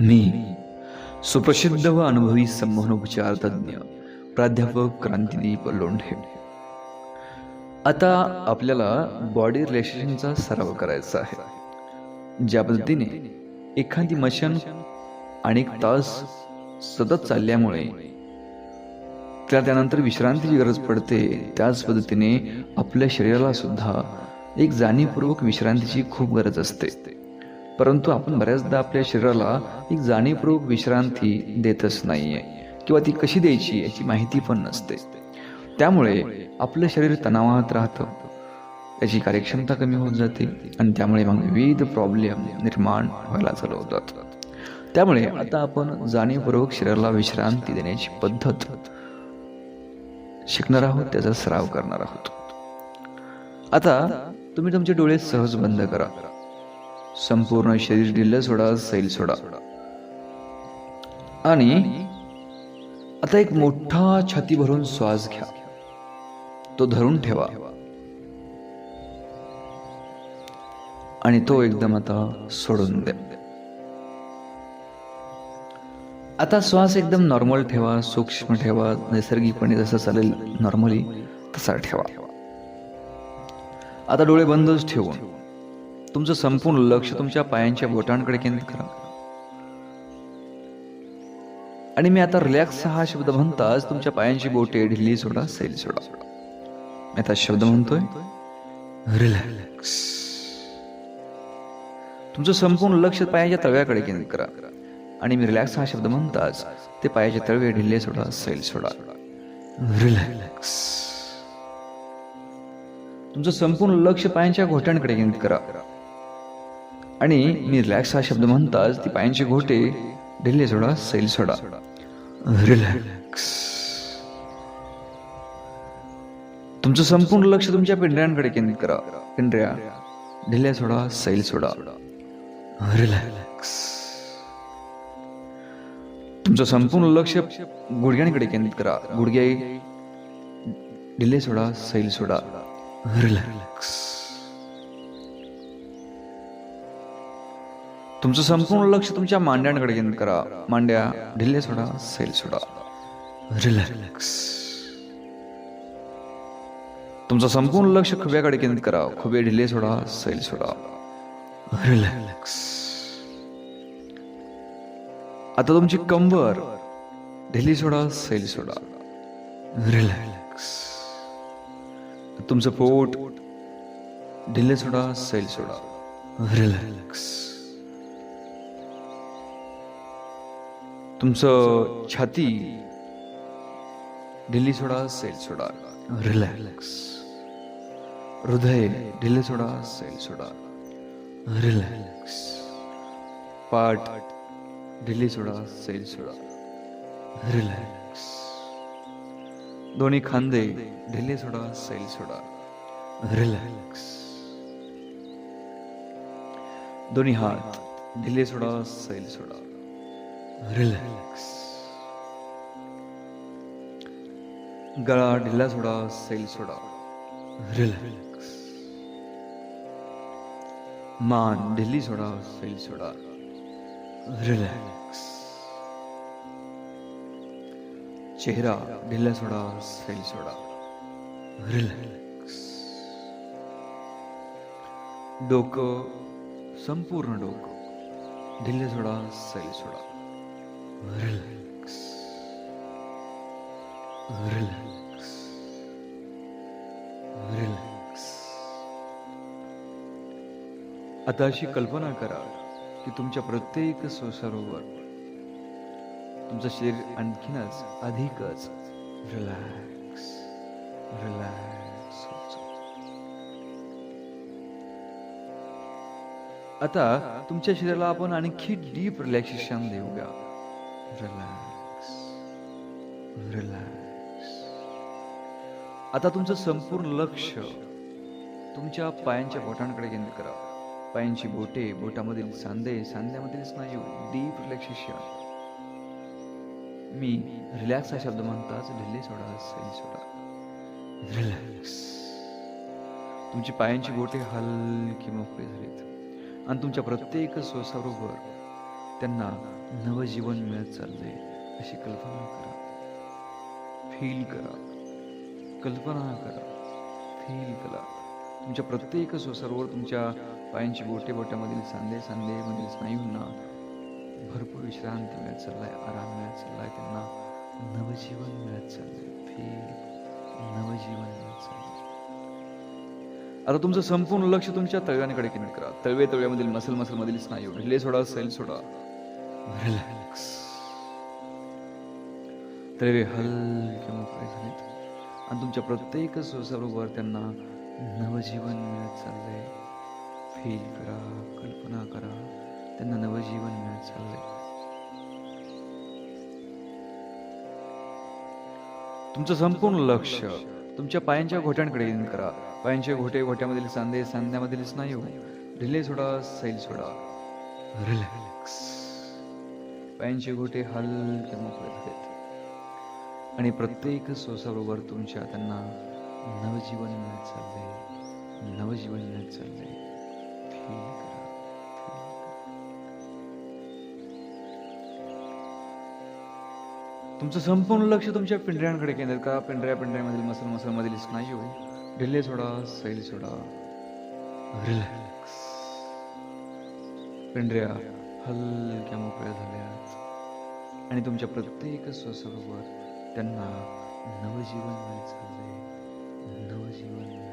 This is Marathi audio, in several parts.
मी सुप्रसिद्ध व अनुभवी संमोहनोपचार तज्ज्ञ प्राध्यापक क्रांतिदीप लोंढे आता आपल्याला बॉडी रिलेशनचा सराव करायचा आहे. ज्या पद्धतीने एखादी मशन अनेक तास सतत चालल्यामुळे त्या त्यानंतर विश्रांतीची गरज पडते त्याच पद्धतीने आपल्या शरीराला सुद्धा एक जाणीवपूर्वक विश्रांतीची खूप गरज असते. परंतु आपण बऱ्याचदा आपल्या शरीराला एक जाणीवपूर्वक विश्रांती देतच नाहीये किंवा ती कशी द्यायची याची माहिती पण नसते. त्यामुळे आपलं शरीर तणावात राहतं. त्याची कार्यक्षमता कमी होत जाते आणि त्यामुळे मग विविध प्रॉब्लेम निर्माण व्हायला चालू होतात त्यामुळे आता आपण जाणीवपूर्वक शरीराला विश्रांती देण्याची पद्धत शिकणार आहोत त्याचा सराव करणार आहोत. आता तुम्ही तुमचे डोळे सहज बंद करा. संपूर्ण शरीर ढिल्ल सोडा सैल सोडा. आणि आता एक मोठा छाती भरून श्वास घ्या. तो धरून ठेवा. आणि तो एकदम आता सोडून द्या आता श्वास एकदम नॉर्मल ठेवा सूक्ष्म ठेवा नैसर्गिकपणे जसं चालेल नॉर्मली तसा ठेवा. आता डोळे बंदच ठेवून. तुमचं संपूर्ण लक्ष तुमच्या पायांच्या बोटांकडे केंद्रित करा. आणि मी आता रिलॅक्स हा शब्द म्हणताच तुमच्या पायांची बोटे ढिल्ली सोडा सैल सोडा. मी आता शब्द म्हणतोय रिलॅक्स तुमचं संपूर्ण लक्ष पायाच्या तळव्याकडे केंद्रित करा. आणि मी रिलॅक्स हा शब्द म्हणताच ते पायाचे तळवे ढिल्ले सोडा सैल सोडा. रिलॅक्स तुमचं संपूर्ण लक्ष पायांच्या घोट्यांकडे केंद्रित करा. आणि मी रिलॅक्स हा शब्द म्हणताच ती पायांचे घोटे ढिल्ले सोडा सैल सोडा. रिलॅक्स. तुमचं संपूर्ण लक्ष तुमच्या पिंढऱ्यांकडे केंद्रित करा. पिंढऱ्या ढिल्या सोडा सैल सोडा. रिलॅक्स. तुमचं संपूर्ण लक्ष गुडघ्यांकडे केंद्रित करा. गुडघे ढिले सोडा सैल सोडा. रिलॅक्स. तुमचं संपूर्ण लक्ष तुमच्या मांड्यांकडे केंद्रित करा. मांड्या ढिल्ले सोडा सैल सोडा. रिलॅक्स तुमचं संपूर्ण लक्ष खुब्याकडे केंद्रित करा. खुबे ढिले सोडा सैल सोडा. रिलॅक्स आता तुमची कंबर. ढिली सोडा सैल सोडा. रिलॅक्स तुमचं पोट. ढिले सोडा सैल सोडा. रिलॅक्स तुमचं छाती ढिल्ली सोडा सेल सोडा रिलॅक्स हृदय ढिल्ले सोडा सेल सोडा रिलॅक्स पाठ ढिल्ली सोडा सेल सोडा रिलॅक्स दोन्ही खांदे ढिल्ले सोडा सेल सोडा रिलॅक्स दोन्ही हात ढिल्ले सोडा सैल सोडा. रिलॅक्स गळा ढिल्ला सोडा सैल सोडा. रिलॅक्स मान ढिल्ली सोडा सैल सोडा. रिलॅक्स चेहरा ढिला सोडा सैल सोडा. रिलॅक्स डोकं संपूर्ण डोकं. ढिल्ले सोडा सैल सोडा. रिलॅक्स रिलॅक्स रिलॅक्स आता अशी कल्पना करा की तुमच्या प्रत्येक श्वासाबरोबर तुमचं शरीर आणखीनच अधिकच रिलॅक्स रिलॅक्स आता तुमच्या शरीराला आपण आणखी डीप रिलॅक्सेशन देऊया. रिलॅक्स रिलॅक्स आता तुमचं संपूर्ण लक्ष तुमच्या पायांच्या बोटांकडे केंद्रित करा. पायांची बोटे बोटामधील सांधे सांध्यामधील स्नायू डीप रिलॅक्सेशन मी रिलॅक्स हा शब्द म्हणताच ढिल्ले सोडा सही सोडा. रिलॅक्स तुमची पायांची बोटे हलकी मोकळी झालीत. आणि तुमच्या प्रत्येक श्वासाबरोबर त्यांना नवजीवन मिळत चाललंय अशी कल्पना करा. फील करा. कल्पना करा. फील करा. तुमच्या प्रत्येक श्वासावर तुमच्या पायांची बोटे बोट्यामधील सांधे सांधेमधील स्नायूंना भरपूर विश्रांती मिळत चाललाय आराम मिळत चाललाय त्यांना नवजीवन मिळत चाललंय. फील नवजीवन मिळत चाललंय. आता तुमचं संपूर्ण लक्ष तुमच्या तळव्यांकडे केंद्रित करा. तळवे तळव्यामधील मसल मसल मधील स्नायू. ढिले सोडा सैल सोडा. रिलॅक्स तरी हलके मोकळे झालेत आणि तुमच्या प्रत्येक श्वासाबरोबर त्यांना नवजीवन मिळत चाललंय. फील करा कल्पना करा त्यांना नवजीवन मिळत चाललंय. तुमचं संपूर्ण लक्ष तुमच्या पायांच्या घोट्यांकडे येऊन करा. पायांचे घोटे घोट्यामधील सांधे सांध्यामधील स्नायू ढिले सोडा सैल सोडा. रिलॅक्स पायांचे घोटे हलके मोकळे झालेत आणि प्रत्येक श्वासाबरोबर तुमच्या त्यांना नवजीवन मिळत चाललंय नवजीवन मिळत चाललंय तुमचं संपूर्ण लक्ष तुमच्या पिंढऱ्यांकडे केंद्रित करा. पिंढऱ्या पिंढऱ्यामधील मसल मसलमधील स्नायू ढिल्ले सोडा सैल सोडा. रिलॅक्स पिंढऱ्या हलक्या मोकळ्या झाल्या. आणि तुमच्या प्रत्येक श्वासाबरोबर त्यांना नवजीवन मिळत चाललंय नवजीवन मिळत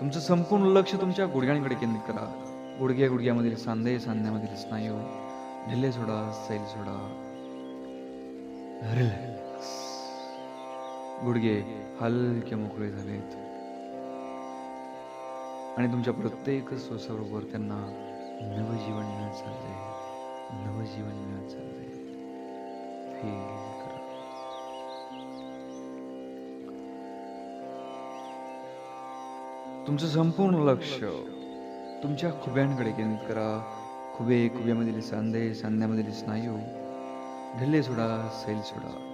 तुमचं संपूर्ण लक्ष तुमच्या गुडघ्यांकडे केंद्रित करा. गुडघ्या गुडघ्यामधील सांधे सांध्यामधील स्नायू. ढिले सोडा सैल सोडा. रिलॅक्स गुडघे हलके मोकळे झालेत. आणि तुमच्या प्रत्येक स्वसाबरोबर त्यांना नवजीवन मिळत चाललंय. नवजीवन मिळत चाललंय. फील करा. तुमचं संपूर्ण लक्ष तुमच्या खुब्यांकडे केंद्रित करा. खुबे खुब्यामधील सांधे सांध्यामधील स्नायू. ढिल्ले सोडा सैल सोडा.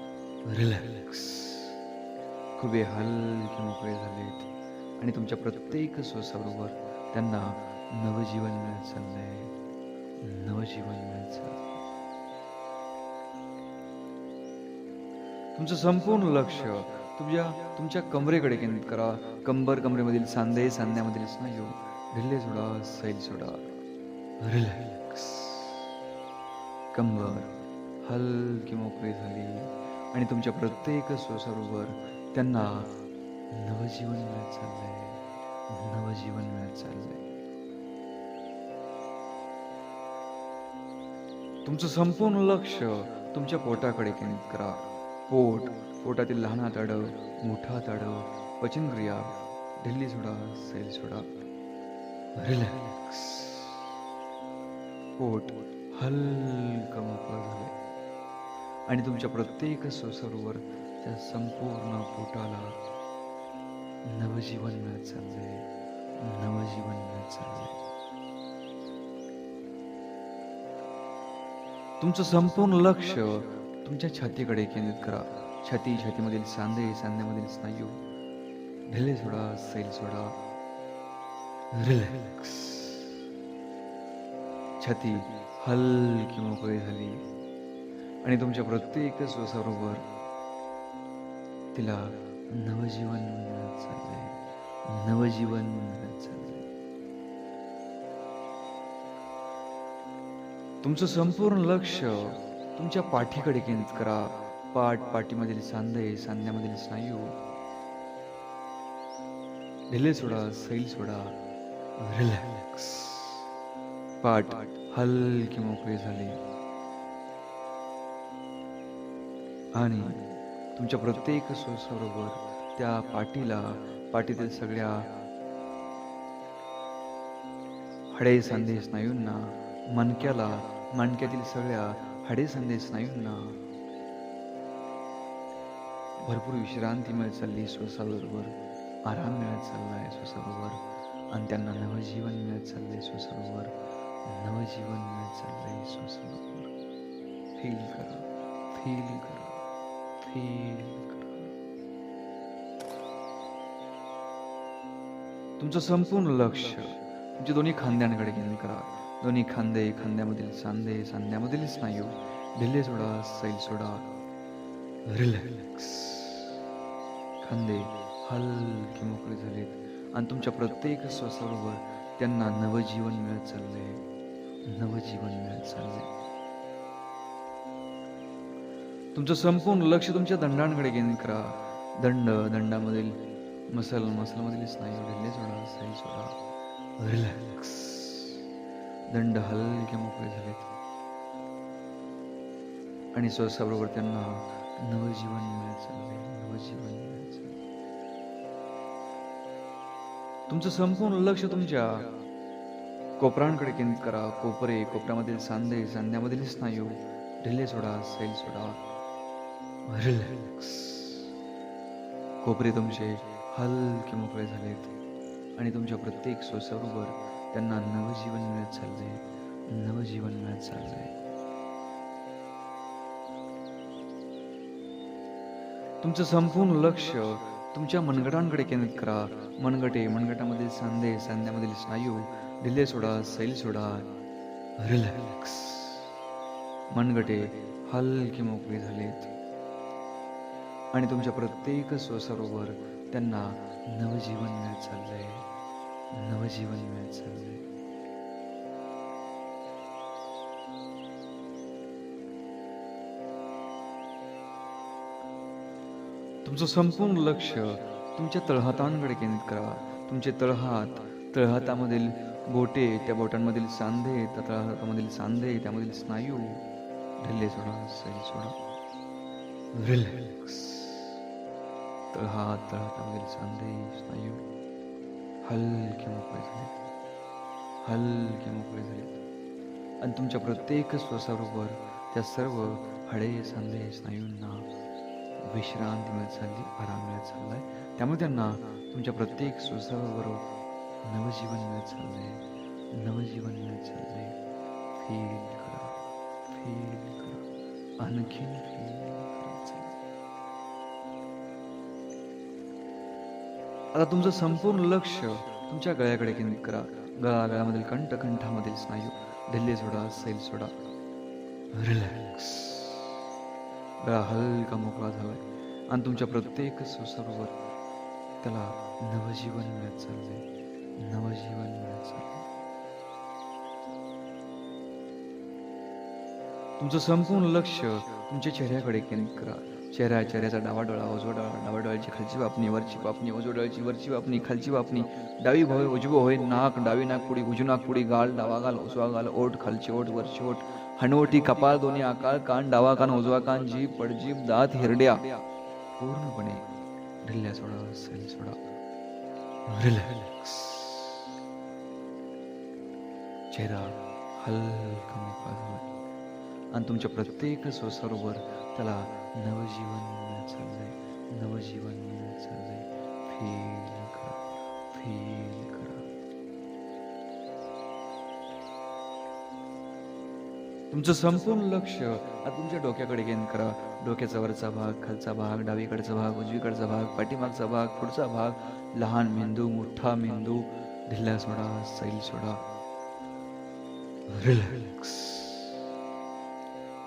रिलॅक्स खुबे हलके मोकळे झालेत. आणि तुमच्या प्रत्येक श्वासाबरोबर त्यांना नवजीवन मिळत चाललंय. नवजीवन मिळत चाललंय. तुमचं संपूर्ण लक्ष तुमच्या तुमच्या कमरेकडे केंद्रित करा. कंबर कमरेमधील सांधे सांध्यामधील स्नायू. ढिल्ले सोडा सैल सोडा. रिलॅक्स कंबर हलकी मोकळी झाली. आणि तुमच्या प्रत्येक श्वासाबरोबर त्यांना नवजीवन मिळत चाललंय. नवजीवन मिळत चाललंय. तुमचं संपूर्ण लक्ष तुमच्या पोटाकडे केंद्रित करा. पोट पोटातील लहान आताड मोठा आताड पचनक्रिया ढिल्ली सोडा सैल सोडा. रिलॅक्स पोट हलकं मोकळं झालंय आणि तुमच्या प्रत्येक सोसरवर त्या संपूर्ण पोटाला नवजीवन मिळत चाललंय. नवजीवन मिळत चाललंय. तुमचं संपूर्ण लक्ष तुमच्या छातीकडे केंद्रित करा. छाती छातीमधील सांधे सांध्यामधील स्नायू. ढिले सोडा सैल सोडा. रिलॅक्स छाती हलकी मोकळी झाली. आणि तुमच्या प्रत्येक श्वासाबरोबर तिला नवजीवन चाललंय. नवजीवन तुमचं संपूर्ण लक्ष तुमच्या पाठीकडे केंद्रित करा. पाठ पाठीमधील सांधे सांध्यामधील स्नायू. ढिले सोडा सैल सोडा. रिलॅक्स. पाठ हलकी मोकळी झाली. आणि तुमच्या प्रत्येक श्वासाबरोबर त्या पाठीला पाठीतील सगळ्या हडे सांधे स्नायूंना मणक्याला मांडक्यातील सगळ्या हाडे स्नायूंना भरपूर विश्रांती मिळत चालली श्वासाबरोबर आराम मिळत चालला आहे श्वासाबरोबर आणि त्यांना नवजीवन मिळत चाललंय श्वासाबरोबर नवजीवन मिळत चाललंय श्वासाबरोबर फील करा. फील करा. फील करा. तुमचं संपूर्ण लक्ष तुमच्या दोन्ही खांद्यांकडे केंद्र करा. दोन्ही खांदे खांद्यामधील सांधे सांध्यामधील स्नायू ढिल्ले सोडा सैल सोडा रिलॅक्स खांदे हलके मोकळे झालेत आणि तुमच्या प्रत्येक श्वासाबरोबर त्यांना नवजीवन मिळत चाललंय नवजीवन मिळत चाललंय तुमचं संपूर्ण लक्ष तुमच्या दंडांकडे केंद्रित करा दंड दंडामधील मसल मसलमधील स्नायू ढिल्ले सोडा सैल सोडा रिलॅक्स दंड हलके मोकळे झालेत. आणि श्वासाबरोबर त्यांना नवजीवन मिळायचं नवजीवन मिळायचं तुमचं संपूर्ण लक्ष तुमच्या कोपरांकडे केंद्रित करा. कोपरे कोपऱ्यामधील सांधे सांध्यामधील स्नायू ढिले सोडा सैल सोडा. रिलॅक्स कोपरे तुमचे हलके मोकळे झालेत. आणि तुमच्या प्रत्येक श्वासाबरोबर त्यांना नवजीवन मिळत चाललंय. नवजीवन मिळत चाललंय. तुमचं संपूर्ण लक्ष तुमच्या मनगटांकडे केंद्रित करा. मनगटे मनगटामधील सांधे सांध्यामधील स्नायू ढिले सोडा सैल सोडा. रिलॅक्स मनगटे हलके मोकळे झालेत. आणि तुमच्या प्रत्येक श्वासाबरोबर त्यांना नवजीवन मिळत चाललंय. नवजीवन मिळत चाललंय. तुमचं संपूर्ण लक्ष तुमच्या तळहातांकडे केंद्रित करा तुमचे तळहात तळहातामधील बोटे त्या बोटांमधील सांधे त्या तळहातामधील सांधे त्यामधील स्नायू. ढिल्ले सोडा सैल सोडा. रिलॅक्स. तळहात तळहातामधील सांधे स्नायू. हलके मोकळे झालेत हलके मोकळे झालेत आणि तुमच्या प्रत्येक श्वासाबरोबर त्या सर्व हळे सांधे स्नायूंना विश्रांती मिळत चालली आराम मिळत चाललाय. त्यामुळे त्यांना तुमच्या प्रत्येक श्वासाबरोबर नवजीवन मिळत चाललंय. नवजीवन मिळत चाललंय. फील करा. फील करा. आणखीन फील आता तुमचं संपूर्ण लक्ष तुमच्या गळ्याकडे केंद्रित करा. गळा गळ्यामधील कंठ कंठामधील स्नायू ढिल्ले सोडा सैल सोडा. रिलॅक्स गळा हलका मोकळा झालाय. आणि तुमच्या प्रत्येक श्वासाबरोबर त्याला नवजीवन मिळत चाललंय नवजीवन मिळत चाललंय तुमचं संपूर्ण लक्ष तुमच्या चेहऱ्याकडे केंद्रित करा. चेहऱ्या चेहऱ्याचा डावा डोळा उजवा डोळा डावा डोळ्याची खालची वापणी वरची वापणी उजव डोळ्याची वरची वापणी खालची वापणी डावी भोय उजवं होय नाक डावी नाकपुडी उजवी नाकपुडी गाल डावा गाल उजवा गाल ओठ खालची ओठ वरची ओठ. हणवटी कपाळ दोन्ही आकार कान डावा कान उजवा कान जीभ पडजीभ दात हिरड्या. पूर्णपणे ढिल्ल्या सोडा सैल सोडा रिलॅक्स चेहरा हलका आणि तुमच्या प्रत्येक श्वासाबरोबर त्याला नवजीवन मिळत नवजीवन मिळत फील करा फील करा. तुमचं संपूर्ण लक्ष आता तुमच्या डोक्याकडे गेन करा. डोक्याचा वरचा भाग खालचा भाग डावीकडचा भाग उजवीकडचा भाग पाठीमागचा भाग पुढचा भाग. लहान मेंदू मोठा मेंदू. ढिल्ला सोडा सैल सोडा. रिलॅक्स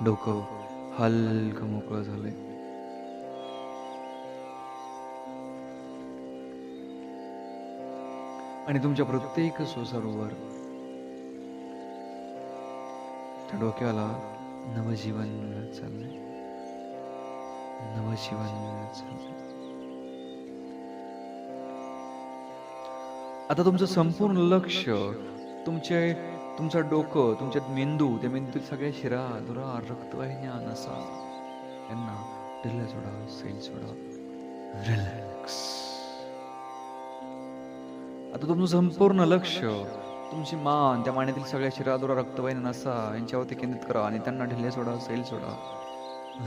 डोकं हलकं मोकळं झालंय. आणि तुमच्या प्रत्येक स्वसरोवर त्या डोक्याला नवजीवन मिळत चाललंय. नवजीवन मिळत चाललंय. आता तुमचं संपूर्ण लक्ष तुमचे तुमचं डोकं तुमच्यात मेंदू त्या मेंदूतील सगळ्या शिरा दुरा रक्तवाहिन्या नसा यांना ढिल्ला सोडा सैल सोडा रिलॅक्स आता तुमचं संपूर्ण लक्ष तुमची मान त्या मानेतील सगळ्या शिरादुरा रक्तवाहिन्या नसा यांच्यावरती केंद्रित करा आणि त्यांना ढिल्ले सोडा सैल सोडा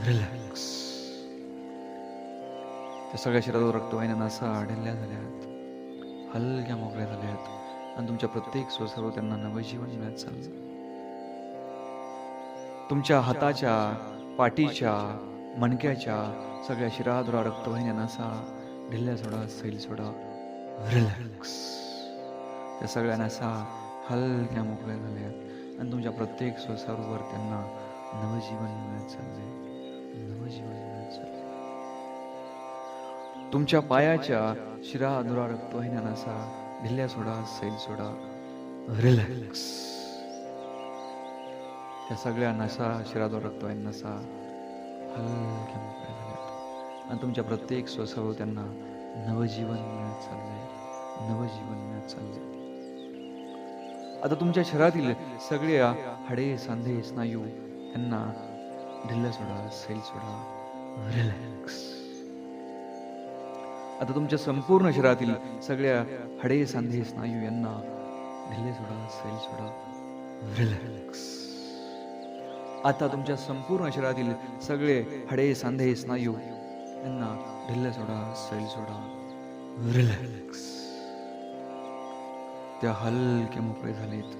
रिलॅक्स त्या सगळ्या शिरादुरा रक्तवाहिन्या नसा ढिल्ल्या झाल्यात. हलक्या मोकळ्या झाल्यात. आणि तुमच्या प्रत्येक श्वासावर त्यांना नवजीवन मिळत चाललं. तुमच्या हाताच्या पाठीच्या मणक्याच्या सगळ्या शिराधुरा रक्तवाहिन्या नसा ढिल्ल्या सोडा सैल सोडा रिलॅक्स त्या सगळ्या नसा हलक्या मोकळ्या झाल्या आणि तुमच्या प्रत्येक श्वासाबरोबर त्यांना नवजीवन मिळत चालले नवजीवन मिळत चालले तुमच्या पायाच्या शिरा अधुरा रक्तवाहिन्या नसा ढिल्या सोडा सैल सोडा. रिलॅक्स त्या सगळ्या नसा शिराद्वार रक्तवाहिन्या नसा हलक्या आणि तुमच्या प्रत्येक श्वासावर त्यांना नवजीवन मिळत चाललंय. नवजीवन मिळत चाललंय. आता तुमच्या शरीरातील सगळे हाडे सांधे स्नायू यांना ढिल्ल सोडा सैल सोडा. रिलॅक्स आता तुमच्या संपूर्ण शरीरातील सगळ्या हडे सांधे स्नायू यांना ढिल्ले सोडा सैल सोडा रिलॅक्स आता तुमच्या संपूर्ण शरीरातील सगळे हडे सांधे स्नायू यांना ढिल्ल सोडा सैल सोडा रिलॅक्स त्या हलके मोकळे झालेत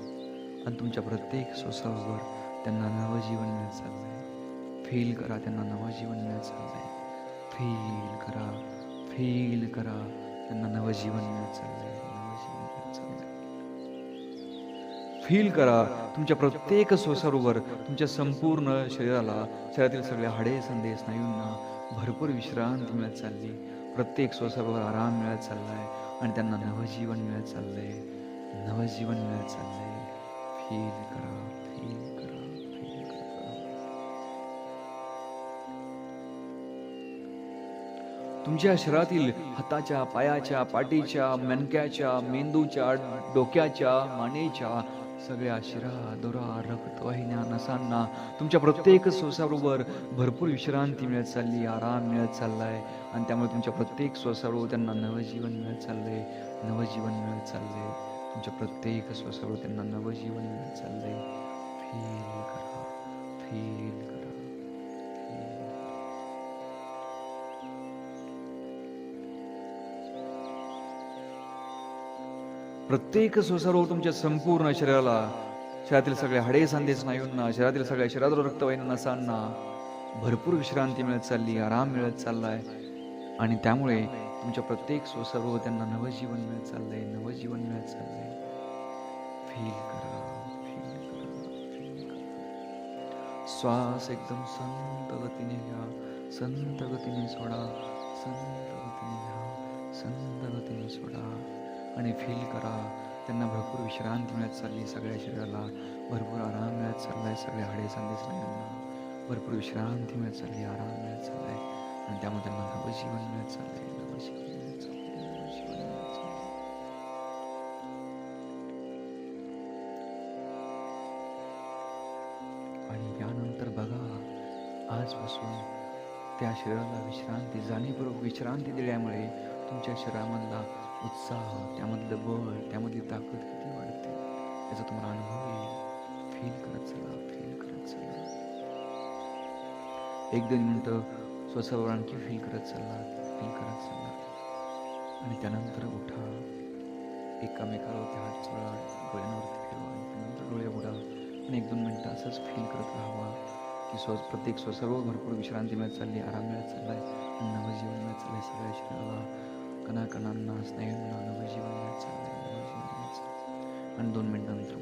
आणि तुमच्या प्रत्येक श्वासावर त्यांना नवजीवन मिळत चाललंय. फील करा त्यांना नवजीवन मिळत चाललंय. फील करा. फील करा. त्यांना नवजीवन मिळत चाललंय. नवजीवन मिळत चाललंय. फील करा. तुमच्या प्रत्येक स्वसरोवर तुमच्या संपूर्ण शरीराला शरीरातील सगळे हाडे संधे स्नायूंना भरपूर विश्रांती मिळत चालली. प्रत्येक स्वसरोवर आराम मिळत चाललाय आणि त्यांना नवजीवन मिळत चाललंय. नवजीवन मिळत चाललंय. फील करा फील करा. फील तुमच्या शरीरातील हाताच्या पायाच्या पाठीच्या मणक्याच्या मेंदूच्या डोक्याच्या मानेच्या सगळ्या शिरा दोरा रक्तवाहिन्या नसांना तुमच्या प्रत्येक श्वासाबरोबर भरपूर विश्रांती मिळत चालली आराम मिळत चाललाय. आणि त्यामुळे तुमच्या प्रत्येक श्वासाबरोबर त्यांना नवजीवन मिळत चाललंय नवजीवन मिळत चाललंय. तुमच्या प्रत्येक श्वासाबरोबर त्यांना नवजीवन मिळत चाललंय. फील करा फील करा. प्रत्येक श्वासाबरोबर तुमच्या संपूर्ण शरीराला शरीरातील सगळ्या हाडे सांधे स्नायूंना शरीरातील सगळ्या शरीरात रक्तवाहिन्या नसांना भरपूर विश्रांती मिळत चालली आराम मिळत चाललाय. आणि त्यामुळे तुमच्या प्रत्येक श्वासाबरोबर त्यांना नवजीवन मिळत चाललंय नवजीवन मिळत चाललंय. फील करा फील करा फील करा. श्वास एकदम संत गतीने घ्या संत गतीने सोडा संत गतीने घ्या संत गतीने सोडा. आणि फील करा. त्यांना भरपूर विश्रांती मिळत चालली सगळ्या शरीराला. भरपूर आराम मिळत चाललाय. सगळ्या हाडे सांधे स्नायूंना भरपूर विश्रांती मिळत चालली आराम मिळत चाललाय. आणि त्यामुळे त्यांना नवजीवन मिळत चाललंय. नवजीवन मिळत नवजीवन मिळत आणि यानंतर बघा आजपासून त्या शरीराला विश्रांती जाणीवपूर्वक विश्रांती दिल्यामुळे तुमच्या शरीरामधला उत्साह त्यामधलं बळ त्यामधली ताकद किती वाढते याचा तुम्हाला अनुभव येईल. फील करत चला फील करत चला. एक दोन मिनटं स्वतःवर आणखी फील करत चालला फील करत चालला आणि त्यानंतर उठा. एकामेकावरती हात चोळा डोळ्यांवरती फिरवा त्यानंतर डोळे उडा आणि एक दोन मिनटं असंच फील करत राहावा. की स्व प्रत्येक स्वसर्व भरपूर विश्रांती मिळत चालली आराम मिळत चाललाय नवजीवन मिळत चाललंय सगळ्या शरीराला कणाकणांना स्नायूंना नवजीवन मिळत नवजीवन आणि दोन मिनिटानंतर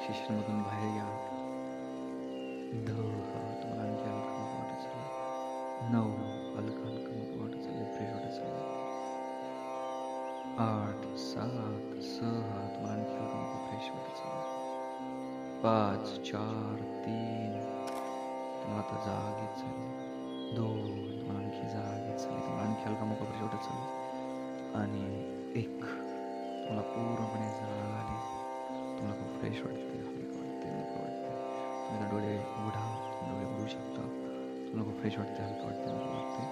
रिलॅक्सेशनमधून बाहेर या. दहा तुम्हाला आणखी हलकं नको वाटत चाललंय. नऊ हलकं हलकं नको वाटत चाललंय. फ्रेश वाटत चाललंय. आठ सात सहा तुम्हाला आणखी हलकं नको फ्रेश वाटत चाललंय. पाच चार तीन. तुम्हाला आता जाग येत चाललंय दोन तुम्हाला आणखी जाग येत चालली. तुम्हाला आणखी हलका मोकळा फ्रेश वाटत चाललं आणि एक तुम्हाला पूर्णपणे जाग आली. तुम्हाला खूप फ्रेश वाटते उघडा डोळे उघडू शकता. तुम्हाला खूप फ्रेश वाटते हलकं वाटते वाटते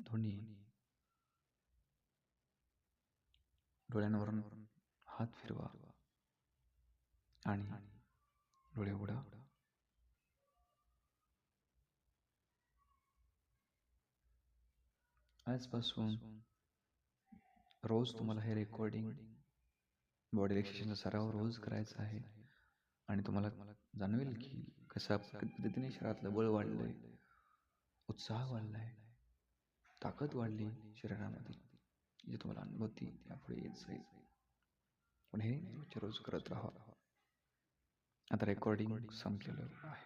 दोन्ही. डोळ्यांवरून हात फिरवा. आणि डोळे उघडा. आजपासून रोज तुम्हाला हे रेकॉर्डिंग बॉडी रिलेक्सेशनचा सराव रोज करायचा आहे. आणि तुम्हाला जाणवेल की कशा पद्धतीने शरीरातलं बळ वाढलंय उत्साह वाढलाय ताकद वाढली शरीरामध्ये जे तुम्हाला अनुभवती यापुढे येत जाईल. पण हे रोज करत राहा. आता रेकॉर्डिंग संपलेलं आहे.